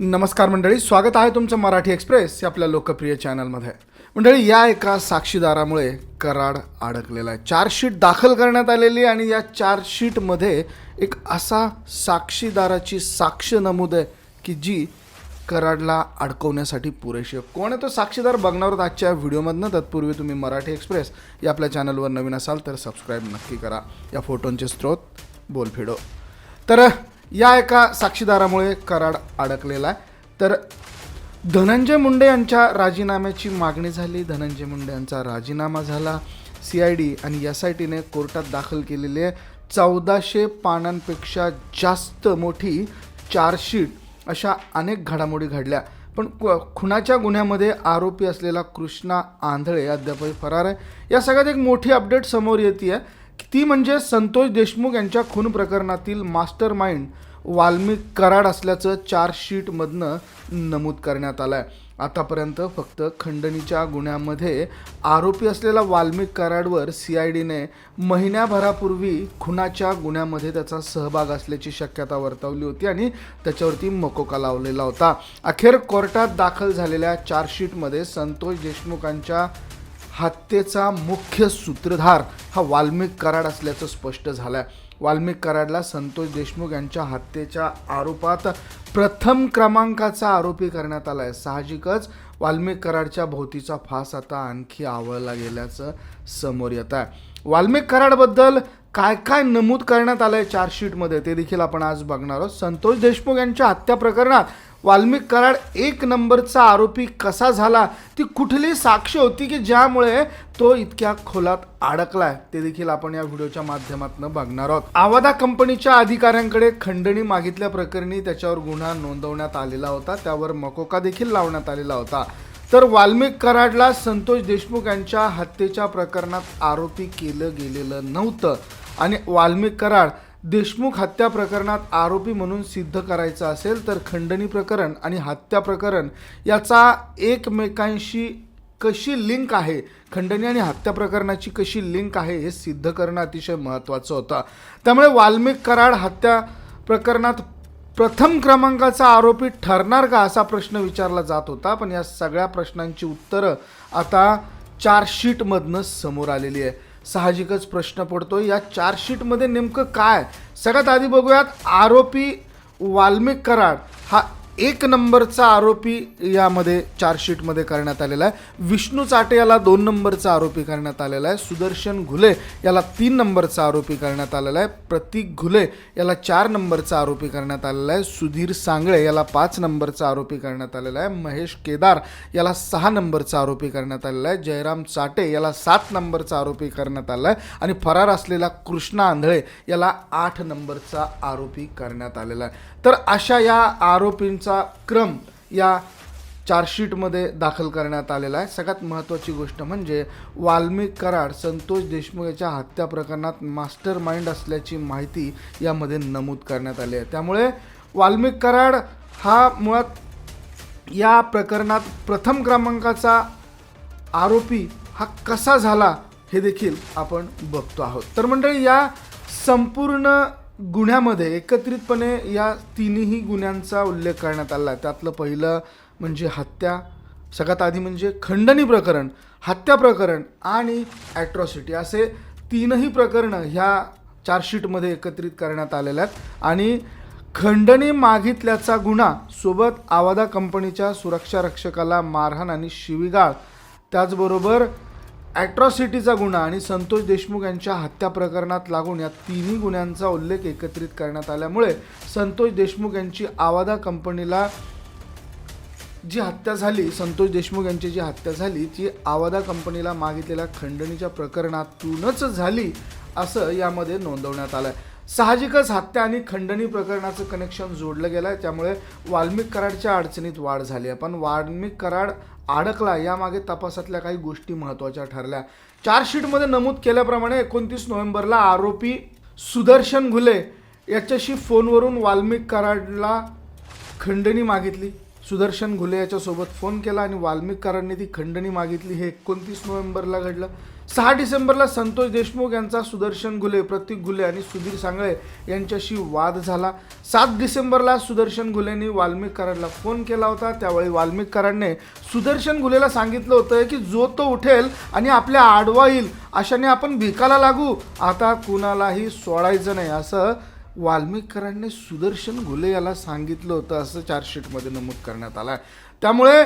नमस्कार मंडळी स्वागत आहे तुमचं मराठी एक्सप्रेस या आपल्या लोकप्रिय चॅनलमध्ये. मंडळी या एका साक्षीदारामुळे कराड अडकलेला आहे. चार्जशीट दाखल करण्यात आलेली आणि या चार्जशीटमध्ये एक असा साक्षीदाराची साक्ष नमूद आहे की जी कराडला अडकवण्यासाठी पुरेशी कोण आहे तो साक्षीदार बघणार आहोत आजच्या व्हिडिओमधनं? तत्पूर्वी तुम्ही मराठी एक्सप्रेस या आपल्या चॅनलवर नवीन असाल तर सबस्क्राईब नक्की करा. या फोटोंचे स्रोत बोलफिडो. तर या एका साक्षीदारामुळे कराड अडकलेला आहे. तर धनंजय मुंडे यांच्या राजीनाम्याची मागणी झाली. धनंजय मुंडे यांचा राजीनामा झाला. सी आय डी आणि एस आय टीने कोर्टात दाखल केलेली आहे. चौदाशे पानांपेक्षा जास्त मोठी चार्जशीट अशा अनेक घडामोडी घडल्या. पण खुनाच्या गुन्ह्यामध्ये आरोपी असलेला कृष्णा आंधळे अद्यापही फरार आहे. या सगळ्यात एक मोठी अपडेट समोर येते आहे ती म्हणजे संतोष देशमुख यांच्या खून प्रकरणातील मास्टर माइंड वाल्मिक कराड असल्याचं चार्जशीटमधनं नमूद करण्यात आलं आहे आतापर्यंत फक्त खंडणीच्या गुन्ह्यामध्ये आरोपी असलेला वाल्मिक कराडवर सी आय डीने महिन्याभरापूर्वी खुनाच्या गुन्ह्यामध्ये त्याचा सहभाग असल्याची शक्यता वर्तवली होती आणि त्याच्यावरती मकोका लावलेला होता. अखेर कोर्टात दाखल झालेल्या चार्जशीटमध्ये संतोष देशमुखांच्या हत्येचा मुख्य सूत्रधार हा वाल्मिक कराड असल्याचं स्पष्ट झालं आहे वाल्मिक कराडला संतोष देशमुख यांच्या हत्येच्या आरोपात प्रथम क्रमांकाचा आरोपी करण्यात आला आहे साहजिकच वाल्मिक कराडच्या भोवतीचा फास आता आणखी आवळला गेल्याचं समोर येत आहे वाल्मिक कराडबद्दल काय काय नमूद करण्यात आलं आहे चार्जशीटमध्ये ते देखील आपण आज बघणार आहोत. संतोष देशमुख यांच्या हत्या प्रकरणात वाल्मिक कराड एक नंबरचा आरोपी कसा झाला ती कुठली साक्ष होती की ज्यामुळे तो इतक्या खोलात अडकलाय ते देखील आपण या व्हिडिओच्या माध्यमातून बघणार आहोत. आवादा कंपनीच्या अधिकाऱ्यांकडे खंडणी मागितल्या प्रकरणी त्याच्यावर गुन्हा नोंदवण्यात आलेला होता त्यावर मकोका देखील लावण्यात आलेला होता. तर वाल्मिक कराडला संतोष देशमुख यांच्या हत्येच्या प्रकरणात आरोपी केलं गेलेलं नव्हतं आणि वाल्मिक कराड देशमुख हत्या प्रकरणात आरोपी म्हणून सिद्ध करायचं असेल तर खंडणी प्रकरण आणि हत्या प्रकरण याचा एकमेकांशी कशी लिंक आहे? खंडणी आणि हत्या प्रकरणाची कशी लिंक आहे हे सिद्ध करणं अतिशय महत्त्वाचं होतं. त्यामुळे वाल्मिक कराड हत्या प्रकरणात प्रथम क्रमांकाचा आरोपी ठरणार का असा प्रश्न विचारला जात होता. पण या सगळ्या प्रश्नांची उत्तरं आता चार्जशीटमधनं समोर आलेली आहे. साहजिकच प्रश्न पडतो. या चार्जशीटमध्ये नेमकं काय? सगळ्यात आधी बघूयात आरोपी वाल्मिक कराड. हा एक नंबरचा आरोपी यामध्ये चार्जशीटमध्ये करण्यात आलेला आहे. विष्णू चाटे याला दोन नंबरचा आरोपी करण्यात आलेला आहे. सुदर्शन घुले याला तीन नंबरचा आरोपी करण्यात आलेला आहे. प्रतीक घुले याला चार नंबरचा आरोपी करण्यात आलेला आहे. सुधीर सांगळे याला पाच नंबरचा आरोपी करण्यात आलेला आहे. महेश केदार याला सहा नंबरचा आरोपी करण्यात आलेला आहे. जयराम चाटे याला सात नंबरचा आरोपी करण्यात आला आहे. आणि फरार असलेला कृष्णा आंधळे याला आठ नंबरचा आरोपी करण्यात आलेला आहे. तर अशा या आरोपींचा क्रम या चार्जशीटमध्ये दाखल करण्यात आलेला आहे. सगळ्यात महत्त्वाची गोष्ट म्हणजे वाल्मिक कराड संतोष देशमुख याच्या हत्या प्रकरणात मास्टर माइंड असल्याची माहिती यामध्ये नमूद करण्यात आली आहे. त्यामुळे वाल्मिक कराड हा मुळात या प्रकरणात प्रथम क्रमांकाचा आरोपी हा कसा झाला हे देखील आपण बघतो आहोत. तर मंडळी या संपूर्ण गुन्ह्यामध्ये एकत्रितपणे या तिन्ही गुन्ह्यांचा उल्लेख करण्यात आला आहे. त्यातलं पहिलं म्हणजे हत्या सगळ्यात आधी म्हणजे खंडणी प्रकरण हत्या प्रकरण आणि ॲट्रॉसिटी असे तीनही प्रकरणं ह्या चार्जशीटमध्ये एकत्रित करण्यात आलेल्या आहेत. आणि खंडणी मागितल्याचा गुन्हा सोबत आवादा कंपनीच्या सुरक्षा रक्षकाला मारहाण आणि शिवीगाळ. त्याचबरोबर ॲट्रॉसिटीचा गुन्हा आणि संतोष देशमुख यांच्या हत्या प्रकरणात लागून या तिन्ही गुन्ह्यांचा उल्लेख एकत्रित करण्यात आल्यामुळे संतोष देशमुख यांची आवादा कंपनीला जी हत्या झाली संतोष देशमुख यांची जी हत्या झाली ती आवादा कंपनीला मागितलेल्या खंडणीच्या प्रकरणातूनच झाली असं यामध्ये नोंदवण्यात आलं आहे साहजिकच हत्या आणि खंडणी प्रकरणाचं कनेक्शन जोडलं गेलं आहे त्यामुळे वाल्मिक कराडच्या अडचणीत वाढ झाली आहे. पण वाल्मिक कराड अडकला. यामागे तपासातल्या काही गोष्टी महत्त्वाच्या ठरल्या. चार्जशीटमध्ये नमूद केल्याप्रमाणे एकोणतीस नोव्हेंबरला आरोपी सुदर्शन घुले याच्याशी फोनवरून वाल्मिक कराडला खंडणी मागितली. सुदर्शन घुले याच्यासोबत फोन केला आणि वाल्मिक कराडने ती खंडणी मागितली. हे एकोणतीस नोव्हेंबरला घडलं. सहा डिसेंबरला संतोष देशमुख यांचा सुदर्शन घुले प्रतीक घुले आणि सुधीर सांगळे यांच्याशी वाद झाला. सात डिसेंबरला सुदर्शन घुलेंनी वाल्मिक कराडला फोन केला होता. त्यावेळी वाल्मिक कराडने सुदर्शन घुलेला सांगितलं होतं की जो तो उठेल आणि आपल्या आडवा येईल अशाने आपण भिकाला लागू. आता कुणालाही सोडायचं नाही असं वाल्मिककरांनी सुदर्शन घुले याला सांगितलं होतं असं चार्जशीटमध्ये नमूद करण्यात आलं आहे त्यामुळे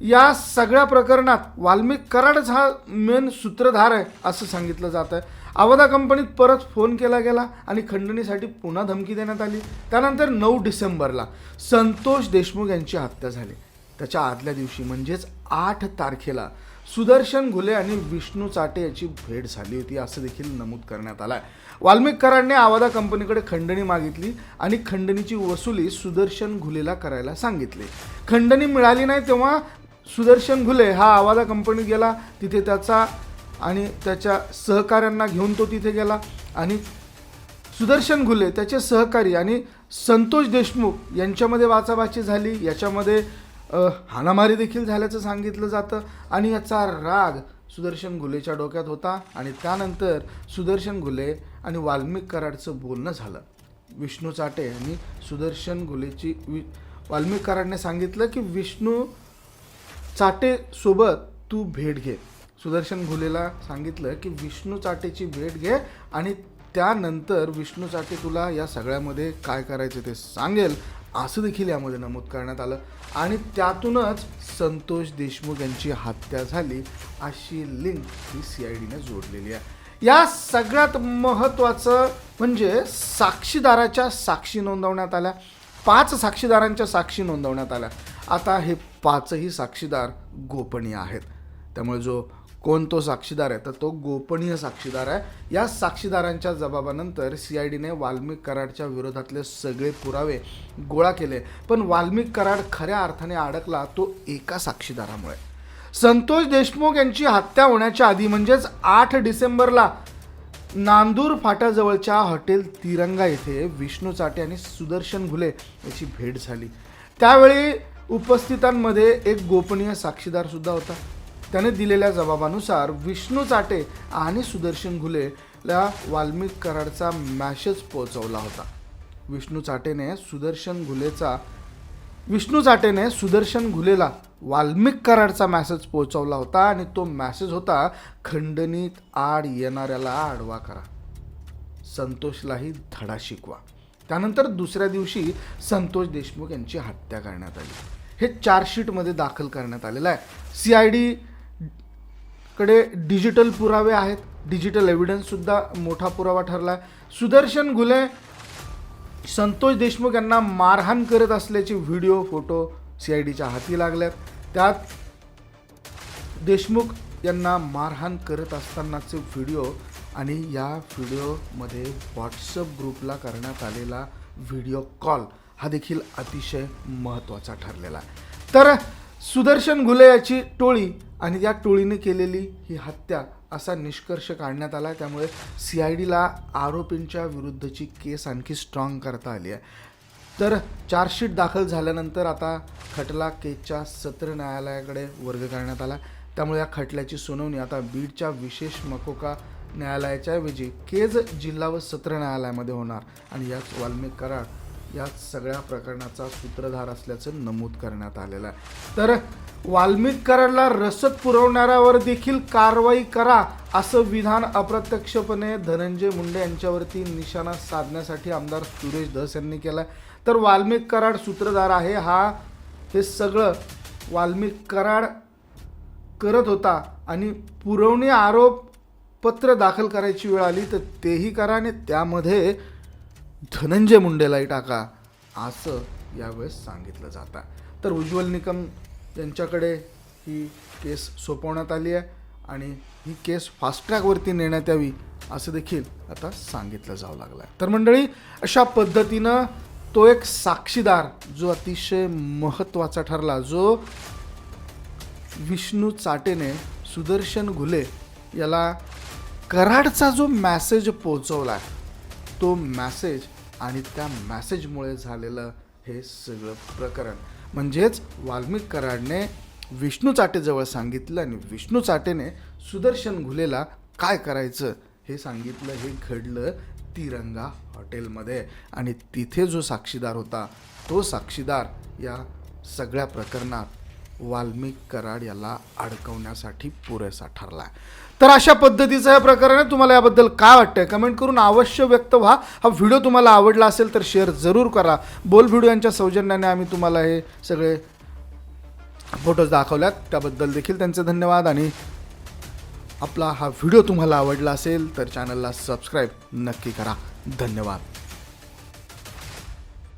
या सगळ्या प्रकरणात वाल्मिक कराडच हा मेन सूत्रधार आहे असं सांगितलं जात आहे अवधा कंपनीत परत फोन केला गेला आणि खंडणीसाठी पुन्हा धमकी देण्यात आली. त्यानंतर नऊ डिसेंबरला संतोष देशमुख यांची हत्या झाली. त्याच्या आदल्या दिवशी म्हणजेच आठ तारखेला सुदर्शन घुले आणि विष्णू चाटे याची भेट झाली होती असं देखील नमूद करण्यात आलं आहे वाल्मिक कराडने आवादा कंपनीकडे खंडणी मागितली आणि खंडणीची वसुली सुदर्शन घुलेला करायला सांगितली. खंडणी मिळाली नाही तेव्हा सुदर्शन घुले हा आवादा कंपनीत गेला तिथे त्याचा आणि त्याच्या सहकाऱ्यांना घेऊन तो तिथे गेला. आणि सुदर्शन घुले त्याचे सहकारी आणि संतोष देशमुख यांच्यामध्ये वाचाबाची झाली. याच्यामध्ये हाणामारी देखील झाल्याचं सांगितलं जातं. आणि याचा राग सुदर्शन घुलेच्या डोक्यात होता. आणि त्यानंतर सुदर्शन घुले आणि वाल्मिक कराडचं बोलणं झालं. विष्णू चाटे यांनी सुदर्शन घुलेची वि वाल्मिक कराडने सांगितलं की विष्णू चाटेसोबत तू भेट घे. सुदर्शन घुलेला सांगितलं की विष्णू चाटेची भेट घे आणि त्यानंतर विष्णू चाटे तुला या सगळ्यामध्ये काय करायचं ते सांगेल. असं देखील यामध्ये नमूद करण्यात आलं. आणि त्यातूनच संतोष देशमुख यांची हत्या झाली अशी लिंक ही सी आय डीने जोडलेली आहे. या सगळ्यात महत्त्वाचं म्हणजे साक्षीदाराच्या साक्षी नोंदवण्यात आल्या. पाच साक्षीदारांच्या साक्षी नोंदवण्यात आल्या. आता हे पाचही साक्षीदार गोपनीय आहेत. त्यामुळे जो कोण तो साक्षीदार आहे तर तो गोपनीय साक्षीदार आहे. या साक्षीदारांच्या जबाबानंतर सी आय डीने वाल्मिक कराडच्या विरोधातले सगळे पुरावे गोळा केले. पण वाल्मिक कराड खऱ्या अर्थाने अडकला तो एका साक्षीदारामुळे. संतोष देशमुख यांची हत्या होण्याच्या आधी म्हणजेच आठ डिसेंबरला नांदूर फाट्याजवळच्या हॉटेल तिरंगा येथे विष्णू चाटे आणि सुदर्शन घुले याची भेट झाली. त्यावेळी उपस्थितांमध्ये एक गोपनीय साक्षीदार सुद्धा होता. त्याने दिलेल्या जबाबानुसार विष्णू चाटे आणि सुदर्शन घुलेला वाल्मिक कराडचा मॅसेज पोहोचवला होता. विष्णू चाटेने सुदर्शन घुलेचा विष्णू चाटेने सुदर्शन घुलेला वाल्मिक कराडचा मॅसेज पोहोचवला होता आणि तो मॅसेज होता खंडणीत आड येणाऱ्याला आडवा करा. संतोषलाही धडा शिकवा. त्यानंतर दुसऱ्या दिवशी संतोष देशमुख यांची हत्या करण्यात आली. हे चार्जशीटमध्ये दाखल करण्यात आलेलं आहे. सी आय डी कडे डिजिटल पुरावे आहेत. डिजिटल एव्हिडन्ससुद्धा मोठा पुरावा ठरला आहे सुदर्शन घुले संतोष देशमुख यांना मारहाण करत असल्याचे व्हिडिओ फोटो सी आय डीच्या हाती लागल्यात. त्यात देशमुख यांना मारहाण करत असतानाचे व्हिडिओ आणि या व्हिडिओमध्ये व्हॉट्सअप ग्रुपला करण्यात आलेला व्हिडिओ कॉल हा देखील अतिशय महत्त्वाचा ठरलेला आहे. तर सुदर्शन घुले याची टोळी आणि या टोळीने केलेली ही हत्या असा निष्कर्ष काढण्यात आला त्यामुळे सी आय डीला आरोपींच्या विरुद्धची केस आणखी स्ट्रॉंग करता आली आहे. तर चार्जशीट दाखल झाल्यानंतर आता खटला केच्या सत्र न्यायालयाकडे वर्ग करण्यात आला. त्यामुळे या खटल्याची सुनावणी आता बीडच्या विशेष मकोका न्यायालयाच्या ऐवजी केज जिल्हा व सत्र न्यायालयामध्ये होणार. आणि याच वाल्मिक कराड या सगळ्या प्रकरणाचा सूत्रधार असल्याचं नमूद करण्यात आलेलं आहे. तर वाल्मिक कराडला रसद पुरवणाऱ्यावर देखील कारवाई करा असं विधान अप्रत्यक्षपणे धनंजय मुंडे यांच्यावरती निशाणा साधण्यासाठी आमदार सुरेश धस यांनी केलं तर वाल्मिक कराड सूत्रधार आहे. हा हे सगळं वाल्मिक कराड करत होता आणि पुरवणी आरोप पत्र दाखल करायची वेळ आली तर तेही करा आणि त्यामध्ये धनंजय मुंडेलाही टाका असं यावेळेस सांगितलं जातं. तर उज्ज्वल निकम यांच्याकडे ही केस सोपवण्यात आली आहे आणि ही केस फास्ट्रॅगवरती नेण्यात यावी असं देखील आता सांगितलं जावं लागलं आहे तर मंडळी अशा पद्धतीनं तो एक साक्षीदार जो अतिशय महत्त्वाचा ठरला जो विष्णू चाटेने सुदर्शन घुले याला कराडचा जो मॅसेज पोचवला तो मॅसेज आणि त्या मॅसेजमुळे झालेलं हे सगळं प्रकरण. म्हणजेच वाल्मिक कराडने विष्णू चाटेजवळ सांगितलं आणि विष्णू चाटेने सुदर्शन घुलेला काय करायचं हे सांगितलं हे घडलं. तिरंगा हॉटेलमध्ये. आणि तिथे जो साक्षीदार होता तो साक्षीदार या सगळ्या प्रकरणात वाल्मिक कराड याला अडकवण्यासाठी पुरेसा ठरला तर अशा पद्धतीचं हे प्रकरण आहे. तुम्हाला याबद्दल काय वाटतं कमेंट करून अवश्य व्यक्त व्हा. हा व्हिडिओ तुम्हाला आवडला असेल तर शेअर जरूर करा. बोल व्हिडिओ यांच्या सौजन्याने आम्ही तुम्हाला हे सगळे फोटोज दाखवल्यात. त्याबद्दल देखील त्यांचे धन्यवाद आणि आपला हा व्हिडिओ तुम्हाला आवडला असेल तर चॅनलला सबस्क्राईब नक्की करा. धन्यवाद.